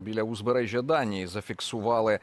біля узбережжя Данії зафіксували.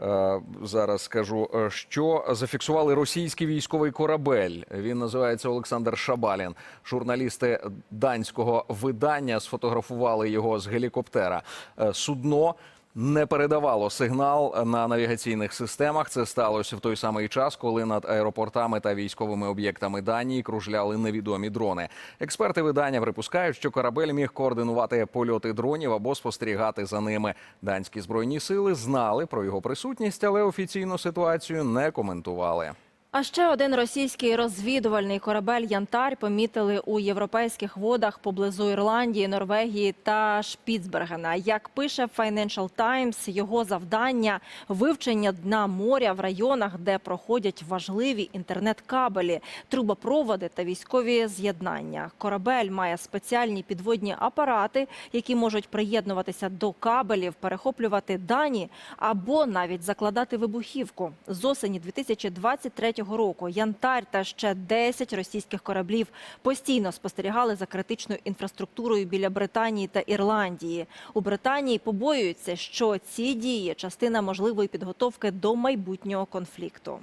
е, Зараз скажу, е, що зафіксували російський військовий корабель. Він називається Олександр Шабалін. Журналісти данського видання сфотографували його з гелікоптера. Е, Судно не передавало сигнал на навігаційних системах. Це сталося в той самий час, коли над аеропортами та військовими об'єктами Данії кружляли невідомі дрони. Експерти видання припускають, що корабель міг координувати польоти дронів або спостерігати за ними. Данські збройні сили знали про його присутність, але офіційну ситуацію не коментували. А ще один російський розвідувальний корабель Янтар помітили у європейських водах поблизу Ірландії, Норвегії та Шпіцбергена. Як пише Financial Times, його завдання вивчення дна моря в районах, де проходять важливі інтернет-кабелі, трубопроводи та військові з'єднання. Корабель має спеціальні підводні апарати, які можуть приєднуватися до кабелів, перехоплювати дані або навіть закладати вибухівку. З осені 2023 року Янтар та ще 10 російських кораблів постійно спостерігали за критичною інфраструктурою біля Британії та Ірландії. У Британії побоюються, що ці дії частина можливої підготовки до майбутнього конфлікту.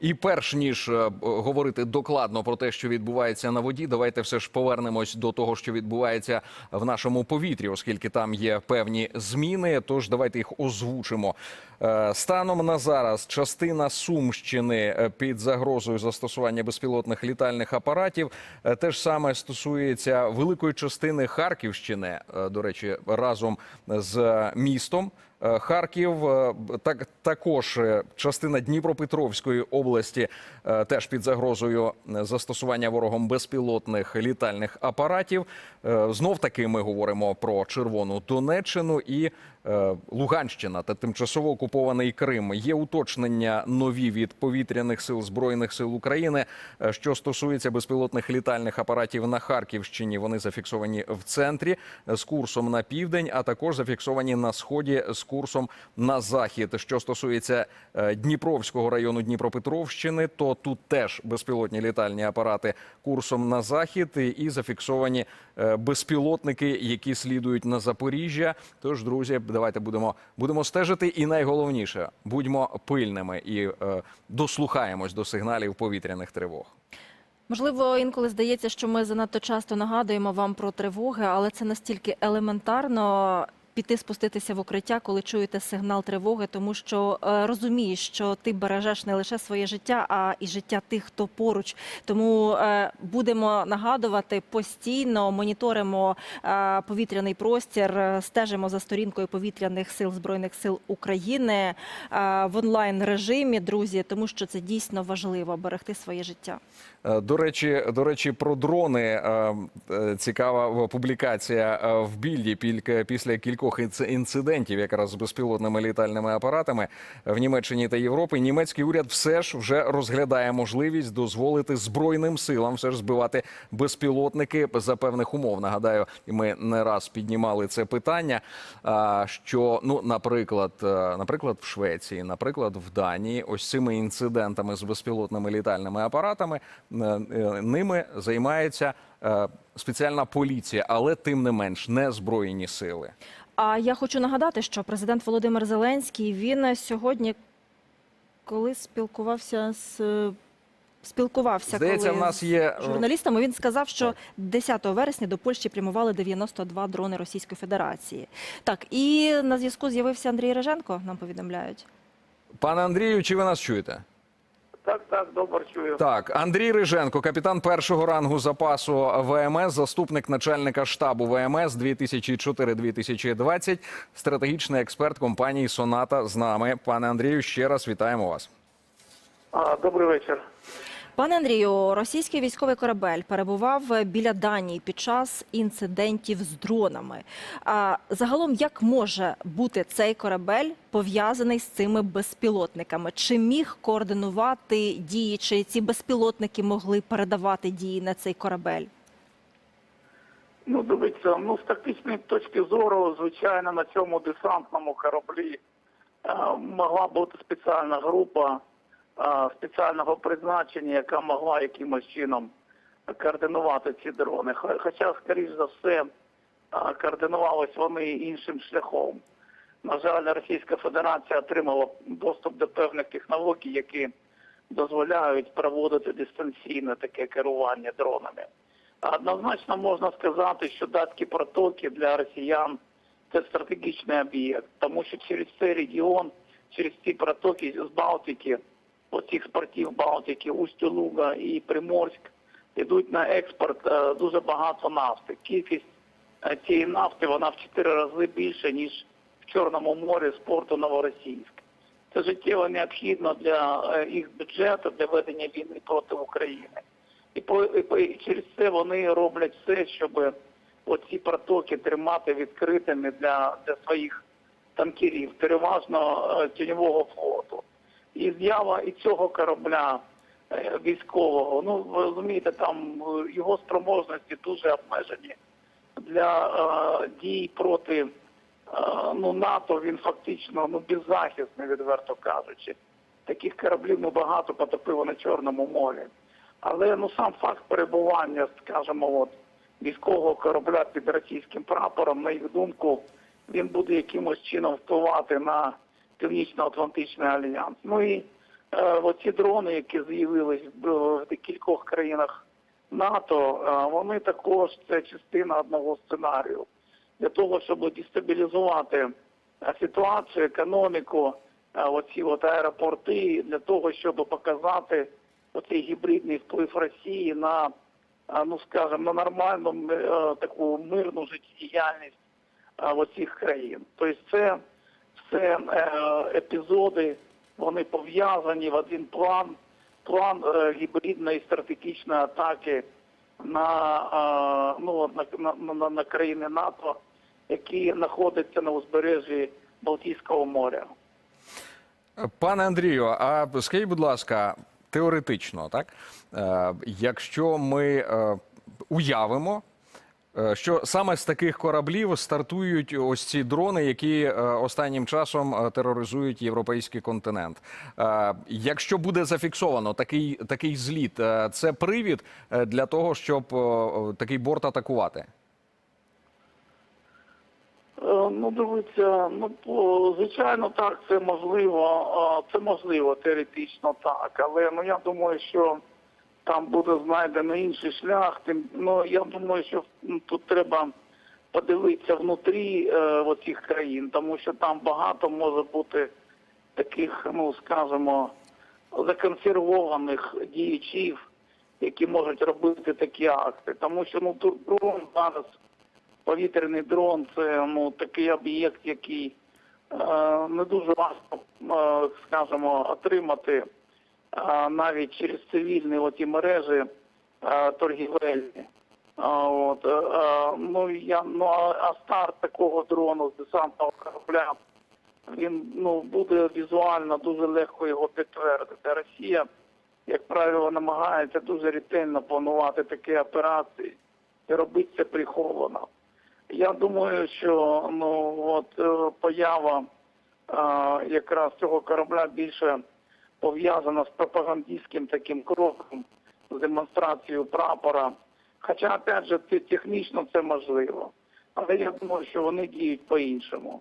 І перш ніж е, говорити докладно про те, що відбувається на воді, давайте все ж повернемось до того, що відбувається в нашому повітрі, оскільки там є певні зміни. Тож давайте їх озвучимо. Е, Станом на зараз частина Сумщини е, під загрозою застосування безпілотних літальних апаратів. Те ж саме стосується великої частини Харківщини. До речі, разом з містом. Е, Харків, е, так також е, частина Дніпропетровської області теж під загрозою застосування ворогом безпілотних літальних апаратів. Знов таки ми говоримо про червону Донеччину і Луганщина та тимчасово окупований Крим. Є уточнення нові від повітряних сил збройних сил України, е, що стосується безпілотних літальних апаратів на Харківщині. Вони зафіксовані в центрі е, з курсом на південь, а також зафіксовані на сході з курсом на захід. Що стосується е, Дніпровського району Дніпропетровщини, то тут теж безпілотні літальні апарати курсом на захід і- зафіксовані е, безпілотники, які слідують на Запоріжжя. Тож, друзі, давайте будемо будемо стежити. І найголовніше будьмо пильними і е, дослухаємось до сигналів повітряних тривог. Можливо, інколи здається, що ми занадто часто нагадуємо вам про тривоги, але це настільки елементарно. Піти спуститися в укриття, коли чуєте сигнал тривоги, тому що е, розумієш, що ти бережеш не лише своє життя, а і життя тих, хто поруч. Тому е, будемо нагадувати постійно, моніторимо е, повітряний простір, стежимо за сторінкою повітряних сил збройних сил України в онлайн режимі, друзі, тому що це дійсно важливо берегти своє життя. Е, До речі, до речі, про дрони е, е, цікава публікація в більді після кількох інцидентів, якраз з безпілотними літальними апаратами в Німеччині та Європі. Німецький уряд все ж вже розглядає можливість дозволити збройним силам все ж збивати безпілотники за певних умов. Нагадаю, ми не раз піднімали це питання. Що ну, наприклад, наприклад, в Швеції, наприклад, в Данії, ось цими інцидентами з безпілотними літальними апаратами ними займається е, спеціальна поліція, але тим не менш не збройні сили. А я хочу нагадати, що президент Володимир Зеленський він сьогодні, коли спілкувався з спілкувався Здається, коли в нас є з е, журналістами. Він сказав, що 10 вересня до Польщі прямували 92 дрони Російської Федерації. Так, і на зв'язку з'явився Андрій Реженко. Нам повідомляють. пане Андрію. Чи ви нас чуєте? Так, так, добре чую. Так, Андрій Риженко, капітан першого рангу запасу ВМС, заступник начальника штабу ВМС 2004-2020, стратегічний експерт компанії Соната з нами. Пане Андрію, ще раз вітаємо вас. А, добрий вечір. Пане Андрію, російський військовий корабель перебував біля Данії під час інцидентів з дронами. А загалом, як може бути цей корабель пов'язаний з цими безпілотниками? Чи міг координувати дії, чи ці безпілотники могли передавати дії на цей корабель? Ну, дивіться, ну з тактичної точки зору, звичайно, на цьому десантному кораблі е, могла бути спеціальна група спеціального призначення, яка могла якимось чином координувати ці дрони. Хоча, скоріш за все, координувались вони іншим шляхом. На жаль, Російська Федерація отримала доступ до певних технологій, які дозволяють проводити дистанційне таке керування дронами. Однозначно можна сказати, що датські протоки для росіян це стратегічний об'єкт, тому що через цей регіон, через ці протоки з Балтики, оцих портів Балтики, Усть-Луга і Приморськ, йдуть на експорт е, дуже багато нафти. Кількість е, цієї нафти вона в чотири рази більше, ніж в Чорному морі з порту Новоросійськ. Це життєво необхідно для е, їх бюджету, для ведення війни проти України. І, по, і, через це вони роблять все, щоб оці протоки тримати відкритими для, для своїх танкерів, переважно тіньового флоту. І з'ява і цього корабля е, військового, ну ви розумієте, там е, його спроможності дуже обмежені для е, дій проти е, ну, НАТО. Він фактично ну беззахисний, відверто кажучи. Таких кораблів ну, багато потопило на Чорному морі. Але ну сам факт перебування, скажімо, от військового корабля під російським прапором, на їх думку, він буде якимось чином впливати на Північно-Атлантичний альянс. Ну і е, оці дрони, які з'явились в, в кількох країнах НАТО, е, вони також це частина одного сценарію для того, щоб дестабілізувати е, ситуацію, економіку, е, оці от аеропорти, для того, щоб показати оцей гібридний вплив Росії на, е, ну скажімо, на нормальну е, таку мирну життєдіяльність е, оцих країн. Тобто це все е, епізоди, вони пов'язані в один план, план е, гібридної стратегічної атаки на, е, ну, на, на, на, країни НАТО, які знаходяться на узбережжі Балтійського моря. Пане Андрію, а скажіть, будь ласка, теоретично, так? Якщо ми уявимо, що саме з таких кораблів стартують ось ці дрони, які е, останнім часом е, тероризують європейський континент. Е, Якщо буде зафіксовано такий, такий зліт, е, це привід е, для того, щоб е, такий борт атакувати? Е, Ну, дивіться, ну звичайно, так, це можливо, е, це можливо теоретично так, але ну я думаю, що там буде знайдено інший шлях. Тим ну я думаю, що тут треба подивитися внутрі е, оцих країн, тому що там багато може бути таких, ну скажімо, законсервованих діячів, які можуть робити такі акти. Тому що ну дрон зараз повітряний дрон це ну такий об'єкт, який е, не дуже важко, е, скажімо, отримати навіть через цивільні оті мережі торгівельні. От, е, е, ну, я, ну, а, а старт такого дрону з десантного корабля, він ну, буде візуально дуже легко його підтвердити. Росія, як правило, намагається дуже ретельно планувати такі операції і робити це приховано. Я думаю, що ну от е, поява е, якраз цього корабля більше пов'язана з пропагандистським таким кроком, з демонстрацією прапора. Хоча, опять же, те- технічно це можливо. Але я думаю, що вони діють по-іншому.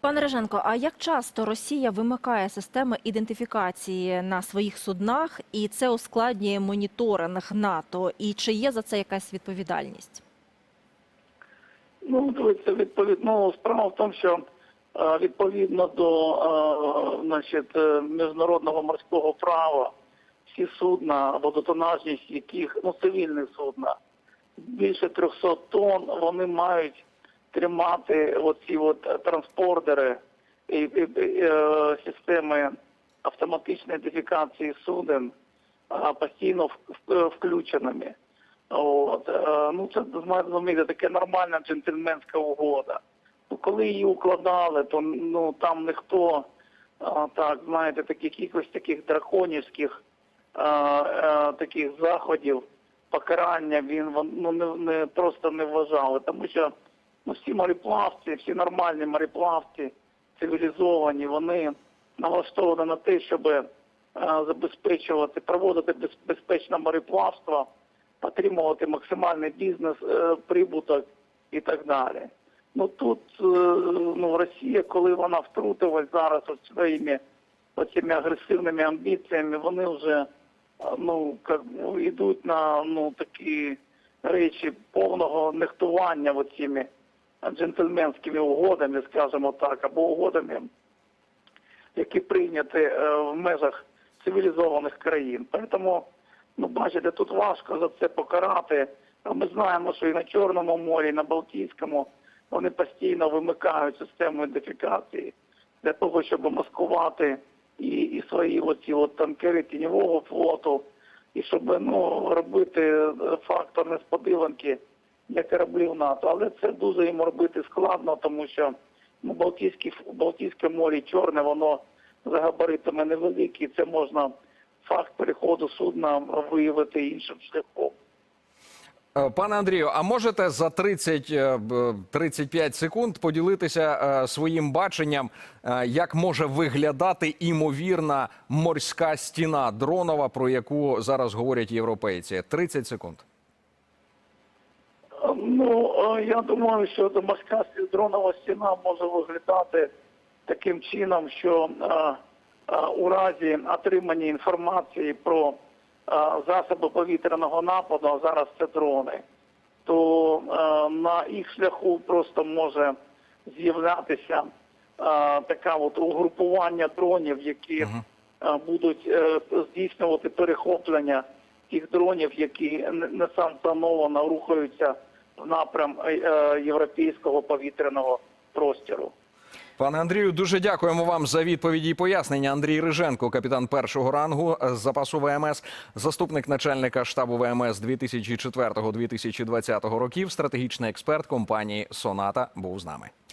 Пане Реженко, а як часто Росія вимикає системи ідентифікації на своїх суднах, і це ускладнює моніторинг НАТО? І чи є за це якась відповідальність? Ну, дивіться, відповідно, ну, справа в тому, що відповідно до е, значить, е, міжнародного морського права всі судна, водотонажність яких, ну, цивільні судна, більше 300 тонн, вони мають тримати оці от е, транспордери і, і, і, е, системи автоматичної ідентифікації суден постійно включеними. От, е, ну це розумієте, таке нормальна джентльменська угода. Ну, коли її укладали, то ну там ніхто а, так, знаєте, таких якихось таких драконівських а, а, таких заходів покарання він ну, не, не просто не вважали, тому що ну, всі мореплавці, всі нормальні мореплавці, цивілізовані, вони налаштовані на те, щоб забезпечувати, проводити без- безпечне мореплавство, отримувати максимальний бізнес, е, прибуток і так далі. Ну тут е, ну, Росія, коли вона втрутилась зараз от своїми оцими агресивними амбіціями, вони вже е, ну, как, ну, йдуть на ну, такі речі повного нехтування оціми джентльменськими угодами, скажімо так, або угодами, які прийняті е, в межах цивілізованих країн. Тому, ну бачите, тут важко за це покарати. Ми знаємо, що і на Чорному морі, і на Балтійському вони постійно вимикають систему ідентифікації для того, щоб маскувати і, і свої оці от танкери тіньового флоту, і щоб ну, робити фактор несподіванки для кораблів НАТО. Але це дуже їм робити складно, тому що ну, Балтійське, Балтійське море чорне, воно за габаритами невелике, це можна факт переходу судна виявити іншим шляхом. Е, Пане Андрію, а можете за 30, е, б- 35 секунд поділитися е, своїм баченням, як може виглядати імовірна морська стіна дронова, про яку зараз говорять європейці? 30 секунд. Ну, я думаю, що морська дронова стіна може виглядати таким чином, що у разі отримання інформації про засоби повітряного нападу, а зараз це дрони, то е, на їх шляху просто може з'являтися е, така от угрупування дронів, які е, будуть е, здійснювати перехоплення тих дронів, які не- несанкціоновано рухаються в напрям е, е, європейського повітряного простору. Пане Андрію, дуже дякуємо вам за відповіді і пояснення. Андрій Риженко, капітан першого рангу з запасу ВМС, заступник начальника штабу ВМС 2004-2020 років, стратегічний експерт компанії Соната був з нами.